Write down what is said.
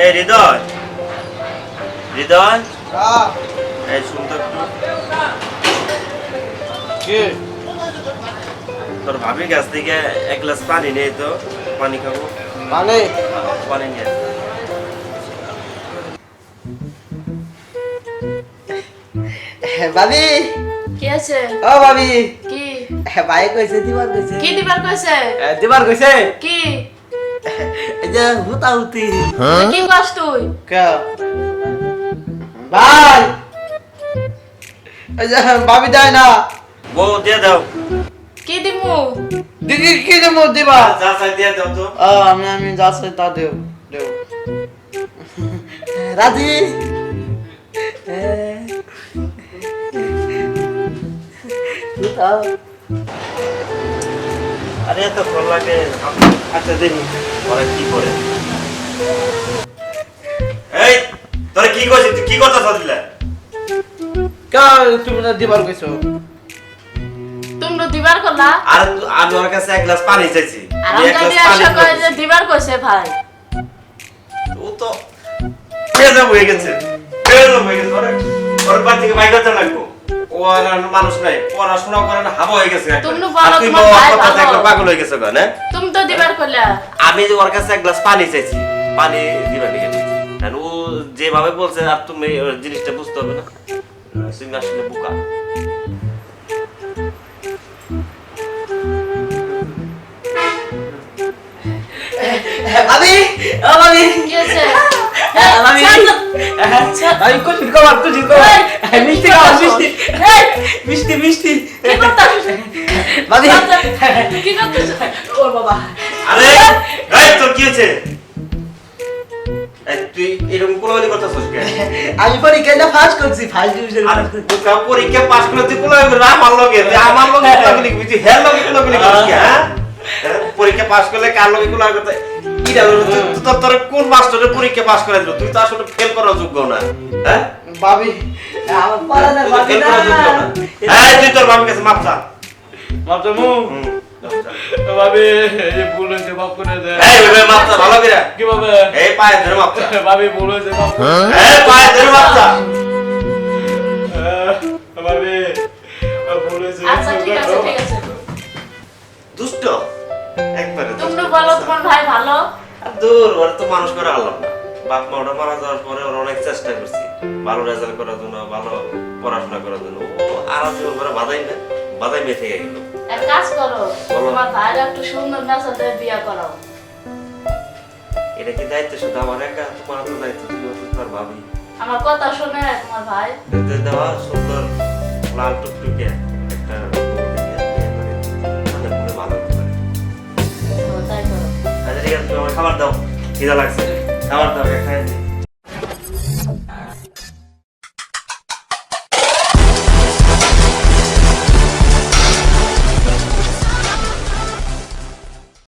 এই হৃদয়। হৃদয়? এই শুনতো একটু। তোর ভাবি কাছ থেকে এক গ্লাস পানি নেই তো পানি খাব। মানে পানি নিয়ে ভাবি। কি আছে? ও ভাবি। কি? ভাই কইছে দিবার কইছে। কি দিবার কইছে? দিবার কইছে? কি? যে হুতা হুতি তুই কি কস তুই কে ভাই ভাবি দেয় না বউ দিয়ে দাও কি দিমু দিদি কি দেবো দিবা যা চাই দিয়ে দাও তো আমি আমি যা চাই তা দেও দেও রাজি হুতাও আরে এত ভালো লাগে আচ্ছা দেখি ওরা কি করে। এই তোরা কি করছিস কি করতেছ দিলে কা তুমি না দিবার কইছো। তোমরা দিবার করলা? আর আমি ওর কাছে এক গ্লাস পানি চাইছি। আর গ্লাস আশা করি যে দিবার কইছে ভাই। ও তো বেজম হয়ে গেছে। বেজম হয়ে গেছে ওরে ওর বাড়ি থেকে লাগবো। ও আর আর মানুষ নাই পড়াশোনা করে হাবা হয়ে গেছে তুমি বলো তোমার ভাই ভালো। পাগল। হয়ে গেছে কেন তুমি তো দিবার করলা আমি যে ওর কাছে এক গ্লাস পানি চাইছি পানি দিবা নিয়ে আর ও যেভাবে বলছে আর তুমি জিনিসটা বুঝতে হবে না। তুমি আসলে বোকা। ভাবি ও ভাবি। কি আছে ভাবি আমি কুচি কবার কুচি কবার মিষ্টি খাওয়া মিষ্টি। মিষ্টি মিষ্টি। কি করতাছিস ভাবি কি করতেছ? ও বাবা। আরে এই তোর কি হয়েছে? তুই এরকম কোলাহলি করতেছিস কেন? আমি পরীক্ষাটা ফার্স্ট করছি ফার্স্ট ডিভিশন আর বোকা পরীক্ষা পাস করে তুই কোলাহলি করবি? আমার লগে? আমার লগে কোলাহলি করবি? তুই হের লগে কোলাহলি করছিস হ্যাঁ হ্যাঁ? পরীক্ষা পাস করলে কার লগে কোলাহলি করতে কি তোর তোর কোন মাস্টারের পরীক্ষা পাস করে দিল তুই তো আসলে ফেল করার যোগ্য না হ্যাঁ? ভাবি আমার পারা না ভাবি না। করার হ্যাঁ তুই তোর বাবার কাছে মাপ চা। মাপ। ভাবি এই ভুল হয়েছে মাফ করে দে। এই ওইভাবে মাপ চা ভালো করে। কীভাবে? এই পায়ে ধরে মাপ চা। ভাবি ভুল হয়েছে মাফ করে এই পায়ে ধরে মাপ চা। ভাবি ভুল হয়েছে আচ্ছা ঠিক আছে ঠিক আছে। দুষ্ট। বলো তোমার ভাই ভালো? দূর ওর তো মানুষ করে আনলাম না। বাপ মা ওটা মারা যাওয়ার পরে ওর অনেক চেষ্টা করছি ভালো রেজাল্ট করার জন্য ভালো পড়াশোনা করার জন্য। ও আর জীবন করে বাধাই না বাধাই মেয়ে থেকে গেল। এক কাজ করো তোমার ভাইয়ের একটু সুন্দর নাচাতে বিয়া করাও। এটা কি দায়িত্ব? শুধু আমার একা? তোমার তো দায়িত্ব তুমি তো তার ভাবি। আমার কথা শুনে তোমার ভাই। দেওয়া সুন্দর লাল টুকটুকে। খাবার দাও খিদা লাগছে। খাবার দাও খাই